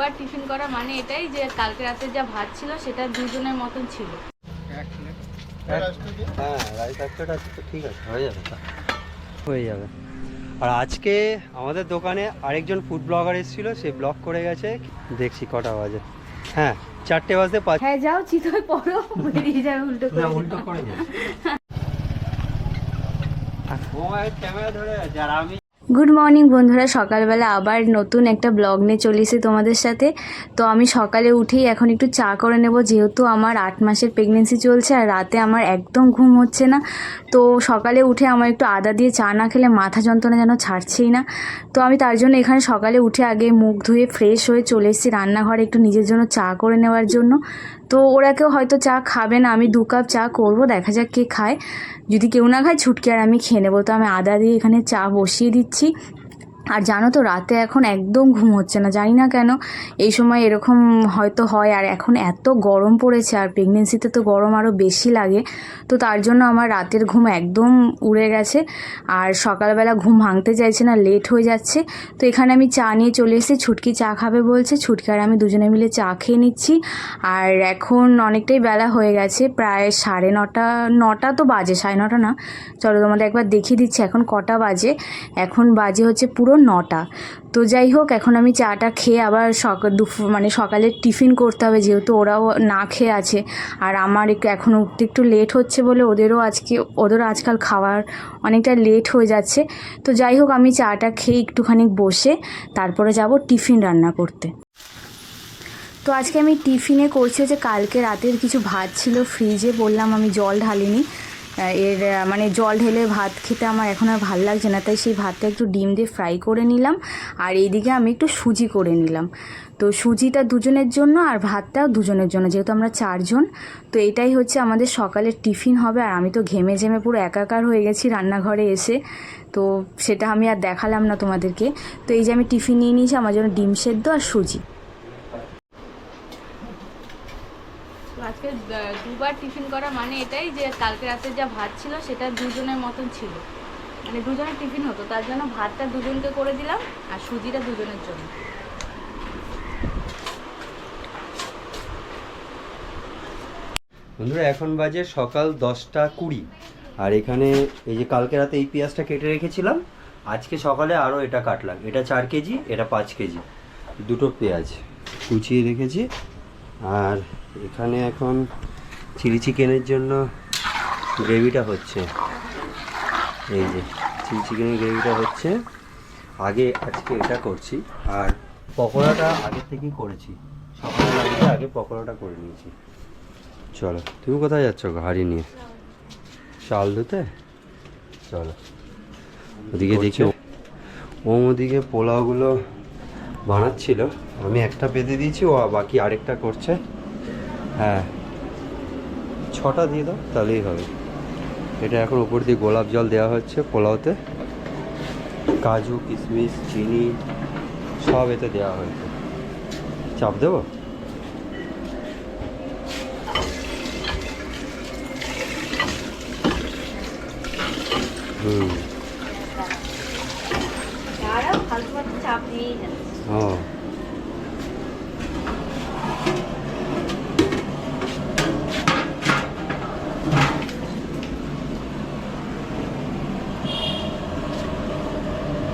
দুবার টিফিন করা মানে এটাই যে কালকে রাতে যা ভাত ছিল সেটা দুজনের মতন ছিল। হ্যাঁ রাইস একশোটা তো ঠিক আছে হয়ে যাবে হয়ে যাবে। আর আজকে আমাদের দোকানে আরেকজন ফুড ব্লগার এসেছিল সে ব্লগ করে গেছে। দেখছি কটা বাজে। হ্যাঁ চারটে বাজতে পাঁচ হ্যাঁ যাও চিতই পড়ো বেরিয়ে যাবে উল্টো করে। না, উল্টো করে যাবে ক্যামেরা ধরে আর আমি গুড মর্নিং বন্ধুরা। সকালবেলা আবার নতুন একটা ব্লগ নিয়ে চলে এসেছি তোমাদের সাথে। তো আমি সকালে উঠেই এখন একটু চা করে নেব, যেহেতু আমার আট মাসের প্রেগনেন্সি চলছে আর রাতে আমার একদম ঘুম হচ্ছে না। তো সকালে উঠে আমার একটু আদা দিয়ে চা না খেলে মাথা যন্ত্রণা যেন ছাড়ছেই না। তো আমি তার জন্য এখানে সকালে উঠে আগে মুখ ধুয়ে ফ্রেশ হয়ে চলে এসেছি রান্নাঘরে একটু নিজের জন্য চা করে নেওয়ার জন্য। তো ওরা কেউ হয়তো চা খাবে না, আমি দু কাপ চা করব, দেখা যাক কে খায়। যদি কেউ না খায়, ছুটকে আর আমি খেয়ে নেব। তো আমি আদা দিয়ে এখানে চা বসিয়ে দিচ্ছি। আর জানো তো, রাতে এখন একদম ঘুম হচ্ছে না, জানি না কেন। এই সময় এরকম হয়তো হয়, আর এখন এত গরম পড়েছে, আর প্রেগনেন্সিতে তো গরম আরও বেশি লাগে। তো তার জন্য আমার রাতের ঘুম একদম উড়ে গেছে, আর সকালবেলা ঘুম ভাঙতে চাইছে না লেট হয়ে যাচ্ছে। তো এখানে আমি চা নিয়ে চলে এসেছি, ছুটকি চা খাবে বলছে, ছুটকি আর আমি দুজনে মিলে চা খেয়ে নিচ্ছি। আর এখন অনেকটাই বেলা হয়ে গেছে, প্রায় সাড়ে নটা নটা তো বাজে, সাড়ে নটা না। চলো তোমাদের একবার দেখিয়ে দিচ্ছি, এখন কটা বাজে? এখন বাজে হচ্ছে পুরো নটা। তো যাই হোক, এখন আমি চাটা খেয়ে আবার সকাল দুপুর মানে সকালে টিফিন করতে হবে, যেহেতু ওরাও না খেয়ে আছে। আর আমার একটু, এখন উঠতে একটু লেট হচ্ছে বলে ওদেরও আজকে, ওদেরও আজকাল খাওয়ার অনেকটা লেট হয়ে যাচ্ছে। তো যাই হোক, আমি চাটা খেয়ে একটুখানি বসে তারপরে যাব টিফিন রান্না করতে। তো আজকে আমি টিফিনে করছি হচ্ছে, কালকে রাতের কিছু ভাত ছিল ফ্রিজে বললাম আমি জল ঢালিনি। এর মানে জল ঢেলে ভাত খেতে আমার এখন আর ভালো লাগছে না, তাই সেই ভাতটা একটু ডিম দিয়ে ফ্রাই করে নিলাম, আর এইদিকে আমি একটু সুজি করে নিলাম। তো সুজিটা দুজনের জন্য আর ভাতটা দুজনের জন্য, যেহেতু আমরা চারজন, তো এটাই হচ্ছে আমাদের সকালের টিফিন হবে, আর আমি তো ঘেমে ঝেমে পুরো একাকার হয়ে গেছি রান্নাঘরে এসে, তো সেটা আমি আর দেখালাম না তোমাদেরকে। তো এই যে আমি টিফিন নিয়ে নিয়েছি, আমার জন্য ডিম সেদ্ধ আর সুজি তো আজকে আহ, দুবার টিফিন করা মানে এটাই যে কালকে রাতে যা ভাত ছিল সেটা দুজনের মতন ছিল। মানে দুজনের টিফিন হতো, তার জন্য ভাতটা দুজনকে করে দিলাম আর সুজিটা দুজনের জন্য। বন্ধুরা, এখন বাজে সকাল দশটা কুড়ি। আর এখানে এই যে কালকে রাতে এই পেঁয়াজটা কেটে রেখেছিলাম, আজকে সকালে আরও এটা কাটলাম। এটা চার কেজি, এটা পাঁচ কেজি। দুটো পেঁয়াজ কুচিয়ে রেখেছি। আর এখানে এখন চিলি চিকেনের জন্য গ্রেভিটা হচ্ছে। এই যে চিলি চিকেনের গ্রেভিটা হচ্ছে। আগে আজকে এটা করছি আর পকোড়াটা আগে থেকেই করেছি। সকালে লাগিয়ে আগে পকোড়াটা করে নিয়েছি। চলো তুমি কোথায় যাচ্ছ গাড়ি নিয়ে? চাল ধুতে? চলো ওদিকে দেখি। ওম ওদিকে পোলাওগুলো বানাচ্ছিল। আমি একটা বেঁধে দিয়েছি ও বাকি আরেকটা করছে। হ্যাঁ ছটা দিয়ে দাও তাহলেই হবে। এটা এখন উপর দিয়ে গোলাপ জল দেওয়া হচ্ছে পোলাওতে। কাজু কিশমিশ চিনি সব এতে দেওয়া হয়েছে। চাপ দেবো? হুম। ও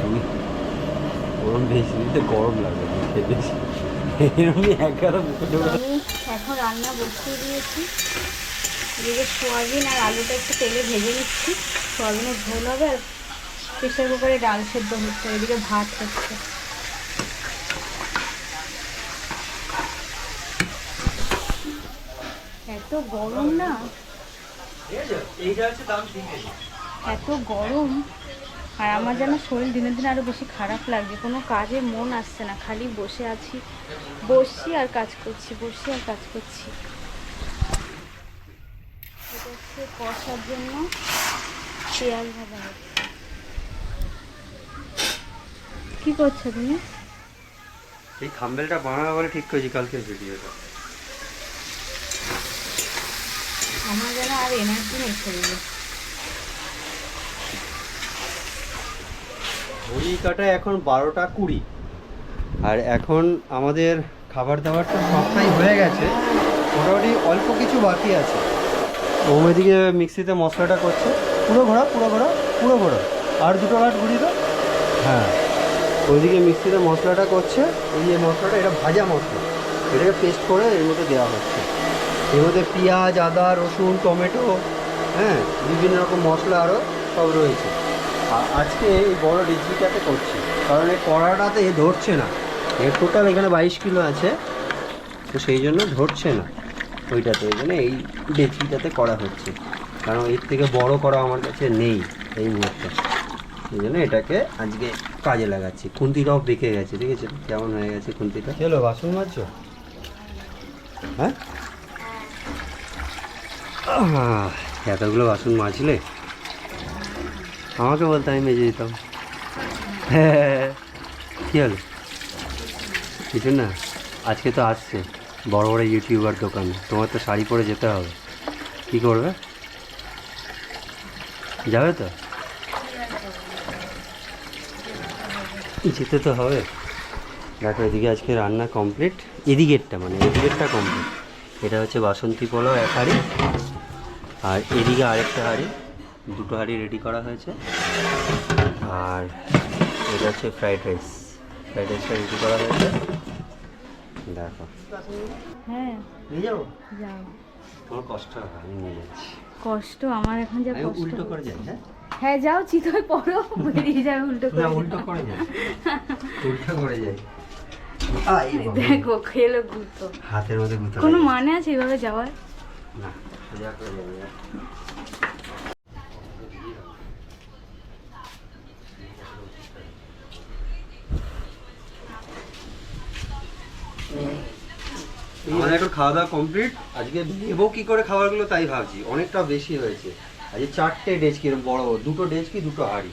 তুমি গরম দিতে গরম লাগবে বেশি। এরকমই একারা আমি এখন রান্না বসিয়ে দিয়েছি। এদিকে সোয়াবিন আর আলুটা একটু তেলে ভেজে নিচ্ছি। সোয়াবিনের ঝোল হবে আর প্রেশার কুকারে ডাল সেদ্ধ হচ্ছে এদিকে ভাত হচ্ছে। এত গরম না? এত গরম? আর আমার যেন শরীর দিনে দিনে আরও বেশি খারাপ লাগছে কোনো কাজে মন আসছে না খালি বসে আছি। বসছি আর কাজ করছি বসছি আর কাজ করছি। এটা হচ্ছে কষার জন্য পেঁয়াজ ভাজা হচ্ছে। কি করছ তুমি? এই থাম্বেলটা বানাবো বলে ঠিক করেছি কালকে ভিডিওটা। আমার যেন আর এনার্জি নেই শরীরে। ঘড়ি কাটা এখন বারোটা কুড়ি। আর এখন আমাদের খাবার দাবার তো সবটাই হয়ে গেছে। মোটামুটি অল্প কিছু বাকি আছে। ওম এদিকে মিক্সিতে মশলাটা করছে। পুরো ঘোরা পুরো ঘোরা পুরো ঘোরা আর দুটো কাঠ ঘুরি তো হ্যাঁ ওইদিকে মিক্সিতে মশলাটা করছে। এই যে মশলাটা, এটা ভাজা মশলা। এটাকে পেস্ট করে এর মধ্যে দেওয়া হচ্ছে। এর মধ্যে পেঁয়াজ, আদা, রসুন, টমেটো হ্যাঁ বিভিন্ন রকম মশলা আরও সব রয়েছে। আজকে এই বড় ডিজিটাতে করছি। কারণ এই কড়াটাতে এ ধরছে না। এর টোটাল এখানে বাইশ কিলো আছে। তো সেই জন্য ধরছে না ওইটাতে। ওই জন্য এই ডেচিটাতে করা হচ্ছে। কারণ এর থেকে বড় করা আমার কাছে নেই এই মুহূর্তে। সেই জন্য এটাকে আজকে কাজে লাগাচ্ছি। খুন্তিটাও দেখে গেছে ঠিক আছে? কেমন হয়ে গেছে খুন্তিটা? চলো বাসন মাজছো? হ্যাঁ? এতগুলো বাসন মাজলে আমাকে বলতে আমি মেজে দিতাম। কী হলো? কিছু না, আজকে তো আসছে, বড় বড় ইউটিউবার দোকান, তোমার তো শাড়ি পরে যেতে হবে। কি করবে? যাবে তো? যেতে তো হবে। দেখো, এদিকে আজকে রান্না কমপ্লিট এদিকেরটা মানে এদিকেরটা কমপ্লিট এটা হচ্ছে বাসন্তী পোলাও এক হাঁড়ি, আর এদিকে আরেকটা হাঁড়ি। দুটো হাঁড়ি রেডি করা হয়েছে। আর এটা হচ্ছে ফ্রাইড রাইস ফ্রাইড রাইসটা রেডি করা হয়েছে। দেখো। হ্যাঁ। নিয়ে যাও। তোমার কষ্ট আমি নিয়ে যাচ্ছি। কষ্ট আমার এখন যা কষ্ট। উল্টো করে যাই হ্যাঁ? হ্যাঁ যাও চিতই পড়ো বেরিয়ে যাবে উল্টো করে। উল্টো করে যাই। উল্টো করে যাই। দেখো খেলো গুতো। হাতের মধ্যে গুঁতো কোনো মানে আছে এভাবে যাওয়ার? না সোজা করে যাবে। আমাদের এখন খাওয়া দাওয়া কমপ্লিট আজকে নেব কি করে খাবারগুলো তাই ভাবছি। অনেকটা বেশি হয়েছে। আজকে চারটে ডেচকি এরকম বড় দুটো ডেচকি দুটো হাঁড়ি।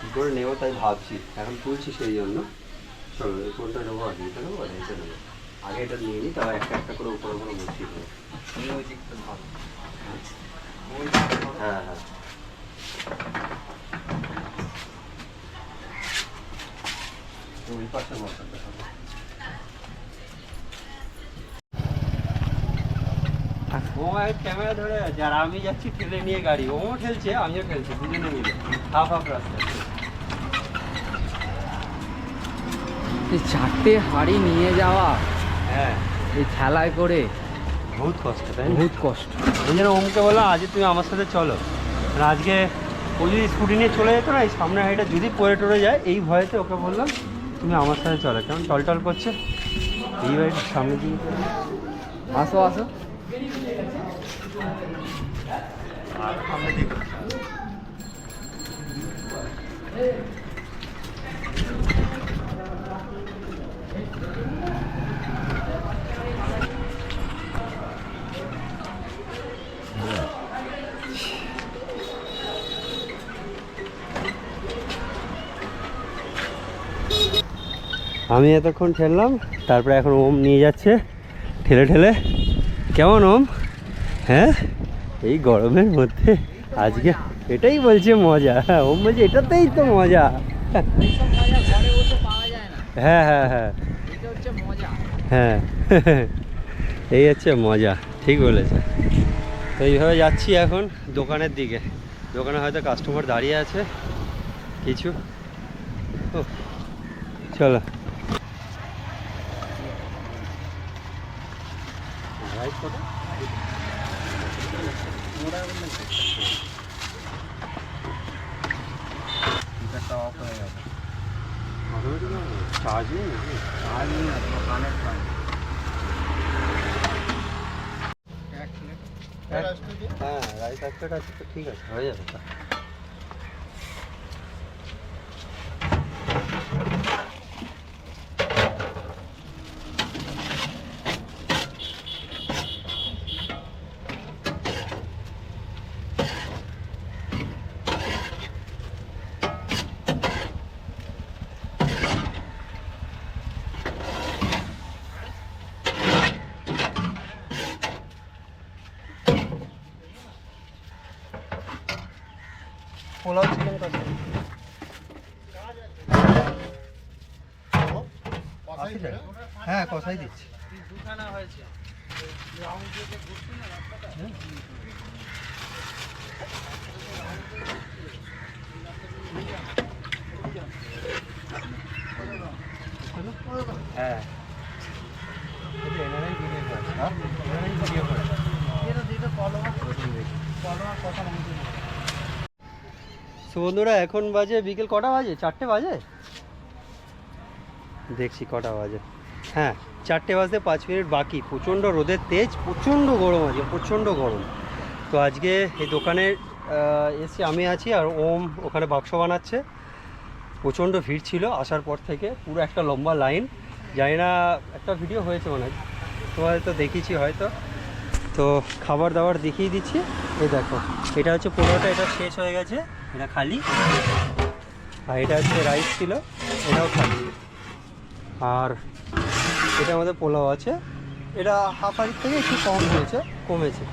কি করে নেব তাই ভাবছি। এখন তুলছি সেই জন্য। চলো কোনটা নেব? আগে এটা নেব আর এটা নেব। আগে এটা নিয়ে নিই তারপর একটা একটা করে উপরে উপরে বসিয়ে দেবো। হ্যাঁ। হ্যাঁ। ওই পাশে বসাতে হবে। ও ক্যামেরা ধরে আছে। আর আমি যাচ্ছি ঠেলে নিয়ে গাড়ি। ও ঠেলছে আমিও ঠেলছি দুজনে মিলে। হাফ হাফ রাস্তা। এই চারটে হাড়ি নিয়ে যাওয়া হ্যাঁ। এই ঠেলায় করে বহুত কষ্ট তাই বহুত কষ্ট। ওই জন্য ওমকে বললাম আজ তুমি আমার সাথে চলো। আর আজকে ও যদি স্কুটি নিয়ে চলে যেত না এই সামনে হাইটা যদি পড়ে টরে যায় এই ভয়েতে ওকে বললাম তুমি আমার সাথে চলো। কেমন? টল টল করছে। এই বাড়িটার সামনে দিয়ে। আসো আসো। আমি এতক্ষণ ঠেললাম তারপরে এখন ওম নিয়ে যাচ্ছে ঠেলে ঠেলে। কেমন ওম? হ্যাঁ? এই গরমের মধ্যে আজকে এটাই বলছে মজা। হ্যাঁ ওম বলছে এটাতেই তো মজা। হ্যাঁ হ্যাঁ হ্যাঁ। হ্যাঁ। এই হচ্ছে মজা, ঠিক বলেছে। তো এইভাবে যাচ্ছি এখন দোকানের দিকে। দোকানে হয়তো কাস্টমার দাঁড়িয়ে আছে কিছু। ও চলো। চার্জ নেই নাকি? হ্যাঁ রাইস এক প্লেট আছে তো ঠিক আছে হয়ে যাবে আশি টাকা হ্যাঁ কষাই দিচ্ছি। হ্যাঁ। হ্যাঁ? বন্ধুরা এখন বাজে বিকেল কটা বাজে? চারটে বাজে? দেখছি কটা বাজে। হ্যাঁ চারটে বাজতে পাঁচ মিনিট বাকি। প্রচণ্ড রোদের তেজ, প্রচণ্ড গরম আছে প্রচণ্ড গরম। তো আজকে এই দোকানে এসে আমি আছি আর ওম ওখানে বাক্স বানাচ্ছে। প্রচণ্ড ভিড় ছিল, আসার পর থেকে পুরো একটা লম্বা লাইন। জানি না, একটা ভিডিও হয়েছে মনে হয়। তোমাদের তো দেখিয়েছি হয়তো। তো খাবার দাবার দেখিয়ে দিচ্ছি। এই দেখো, এটা হচ্ছে পোলাওটা এটা শেষ হয়ে গেছে, এটা খালি। আর এটা হচ্ছে রাইস ছিল, এটাও খালি। আর এটা আমাদের পোলাও আছে। এটা হাফ হাড়ির থেকে একটু কম হয়েছে, কমেছে।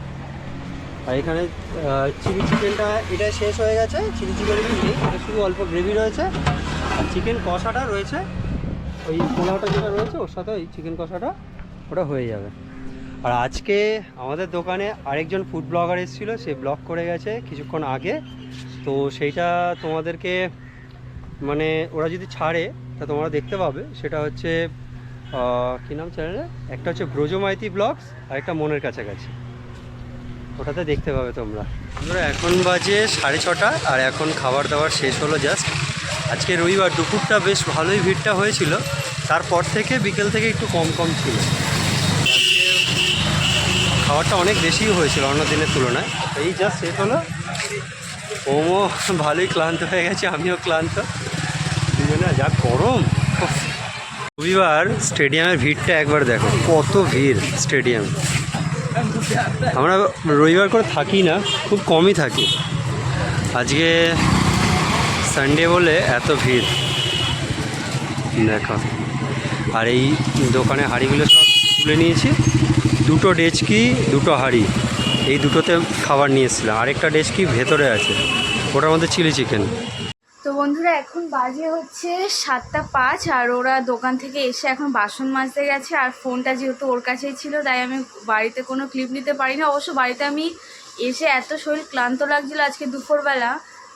আর এখানে চিলি চিকেনটা এটা শেষ হয়ে গেছে। চিলি চিকেন নেই, এটা শুধু অল্প গ্রেভি রয়েছে। আর চিকেন কষাটা রয়েছে, ওই পোলাওটা যেটা রয়েছে, ওর সাথে ওই চিকেন কষাটা, ওটা হয়ে যাবে। আর আজকে আমাদের দোকানে আরেকজন ফুড ব্লগার এসেছিল, সে ব্লগ করে গেছে কিছুক্ষণ আগে। তো সেইটা তোমাদেরকে মানে ওরা যদি ছাড়ে তা তোমরা দেখতে পাবে, সেটা হচ্ছে কী নাম চ্যানেলে একটা হচ্ছে ব্রজমাইতি ব্লগস, আর একটা মনের কাছাকাছি। ওটাতে দেখতে পাবে তোমরা। আমরা এখন বাজে সাড়ে ছটা, আর এখন খাবার দাবার শেষ হলো জাস্ট আজকে রবিবার, দুপুরটা বেশ ভালোই ভিড়টা হয়েছিল। তারপর থেকে বিকেল থেকে একটু কম কম ছিল। খাবারটা অনেক বেশি হয়েছিল অন্য দিনের তুলনায়। এই জাস্ট শেষ হলো। ওমও ভালোই ক্লান্ত হয়ে গেছে, আমিও ক্লান্ত। দুজনে যা গরম। রবিবার স্টেডিয়ামের ভিড়টা একবার দেখো, কত ভিড় স্টেডিয়াম। আমরা রবিবার করে থাকি না, খুব কমই থাকি। আজকে সানডে বলে এত ভিড়। দেখো, আর এই দোকানে হাঁড়িগুলো সব তুলে নিয়েছি। দুটো ডেচকি, দুটো হাঁড়ি। এই দুটোতে খাবার নিয়ে এসেছিলাম। আরেকটা ডেচকি ভেতরে আছে, ওটার মধ্যে চিলি চিকেন। তো বন্ধুরা, এখন বাজে হচ্ছে সাতটা পাঁচ, আর ওরা দোকান থেকে এসে এখন বাসন মাজতে গেছে, আর ফোনটা যেহেতু ওর কাছেই ছিল, তাই আমি বাড়িতে কোনো ক্লিপ নিতে পারি না অবশ্য বাড়িতে আমি এসে এত শরীর ক্লান্ত লাগছিল আজকে দুপুরবেলা।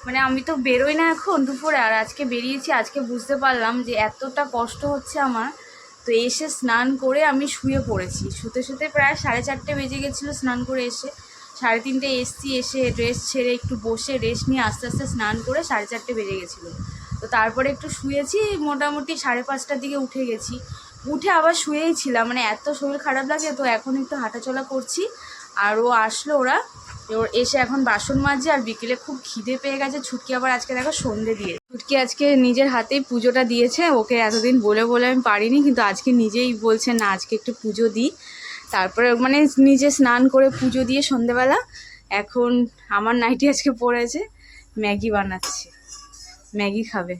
মানে আমি তো বেরোই না এখন দুপুরে, আর আজকে বেরিয়েছি, আজকে বুঝতে পারলাম যে এতটা কষ্ট হচ্ছে আমার। তো এসে স্নান করে আমি শুয়ে পড়েছি। শুতে শুতে প্রায় সাড়ে চারটে বেজে গেছিল স্নান করে এসে। সাড়ে তিনটে এসছি, এসে ড্রেস ছেড়ে একটু বসে রেস্ট নিয়ে আস্তে আস্তে স্নান করে সাড়ে চারটে বেজে গেছিল। তো তারপরে একটু শুয়েছি, মোটামুটি সাড়ে পাঁচটার দিকে উঠে গেছি। উঠে আবার শুয়েই ছিলাম মানে এত শরীর খারাপ লাগে, তো এখন একটু হাঁটাচলা করছি। আর ও আসলো ওরা ওর এসে এখন বাসন মাজছে আর বিকেলে খুব খিদে পেয়ে গেছে, ছুটকি আবার আজকে দেখো সন্ধে দিয়ে। ছুটকি আজকে নিজের হাতেই পুজোটা দিয়েছে, ওকে এতদিন বলে বলে আমি পারিনি, কিন্তু আজকে নিজেই বলছে, না, আজকে একটু পুজো দিই। তারপরে মানে নিজে স্নান করে পুজো দিয়ে সন্ধেবেলা এখন আমার নাইটি আজকে পড়েছে ম্যাগি বানাচ্ছে, ম্যাগি খাবে।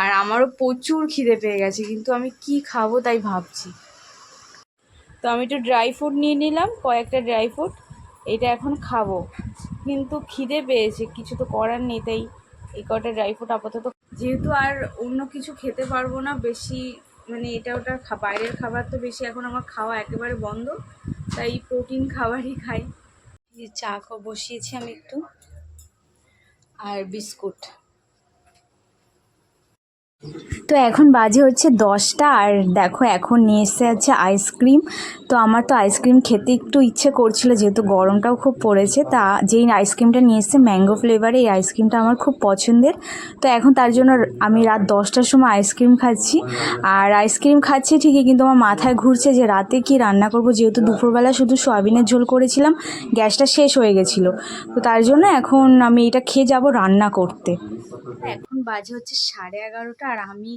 আর আমারও প্রচুর খিদে পেয়ে গেছে, কিন্তু আমি কি খাব তাই ভাবছি। তো আমি একটু ড্রাই ফ্রুট নিয়ে নিলাম, কয়েকটা ড্রাই ফ্রুট, এটা এখন খাব। কিন্তু খিদে পেয়েছে, কিছু তো করার নেই, তাই এই কটা ড্রাই ফ্রুট আপাতত যেহেতু আর অন্য কিছু খেতে পারব না, বেশি মানে এটা ওটা বাইরের খাবার তো বেশি এখন আমার খাওয়া একেবারে বন্ধ, তাই প্রোটিন খাবারই খাই। চা বসিয়েছি আমি একটু। আর বিস্কুট। তো এখন বাজে হচ্ছে দশটা আর দেখো এখন নিয়ে এসে আছে আইসক্রিম। তো আমার তো আইসক্রিম খেতে একটু ইচ্ছে করছিল, যেহেতু গরমটাও খুব পড়েছে, তা যেই আইসক্রিমটা নিয়ে এসছে ম্যাঙ্গো ফ্লেভারে এই আইসক্রিমটা আমার খুব পছন্দের। তো এখন তার জন্য আমি রাত দশটার সময় আইসক্রিম খাচ্ছি। আর আইসক্রিম খাচ্ছি ঠিকই, কিন্তু আমার মাথায় ঘুরছে যে রাতে কি রান্না করব, যেহেতু দুপুরবেলা শুধু সয়াবিনের ঝোল করেছিলাম, গ্যাসটা শেষ হয়ে গেছিল। তো তার জন্য এখন আমি এটা খেয়ে যাব রান্না করতে। এখন বাজে হচ্ছে সাড়ে এগারোটা আর আমি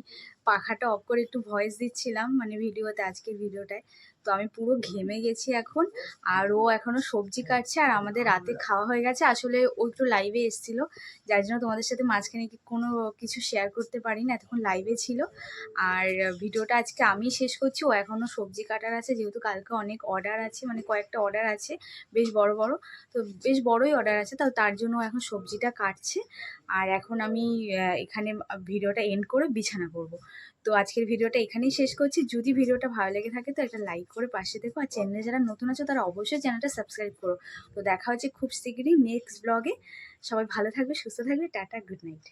পাখাটা অফ করে একটু ভয়েস দিচ্ছিলাম মানে ভিডিওতে, আজকের ভিডিওটায়। তো আমি পুরো ঘেমে গেছি এখন, আর ও এখনও সবজি কাটছে, আর আমাদের রাতে খাওয়া হয়ে গেছে। আসলে ও একটু লাইভে এসেছিল, যার জন্য তোমাদের সাথে মাঝখানে কোনো কিছু শেয়ার করতে পারি না এতক্ষণ লাইভে ছিল। আর ভিডিওটা আজকে আমি শেষ করছি, ও এখনও সবজি কাটার আছে, যেহেতু কালকে অনেক অর্ডার আছে মানে কয়েকটা অর্ডার আছে, বেশ বড় বড়। তো বেশ বড়ই অর্ডার আছে তো তার জন্য এখন সবজিটা কাটছে। আর এখন আমি এখানে ভিডিওটা এন্ড করে বিছানা করব। তো আজকের ভিডিওটা এখানেই শেষ করছি। যদি ভিডিওটা ভালো লেগে থাকে তো একটা লাইক করে পাশে দেখো আর চ্যানেলে যারা নতুন আছো তারা অবশ্যই চ্যানেলটা সাবস্ক্রাইব করো। তো দেখা হচ্ছে খুব শীঘ্রই নেক্সট ব্লগে সবাই ভালো থাকবে, সুস্থ থাকবে। Tata good night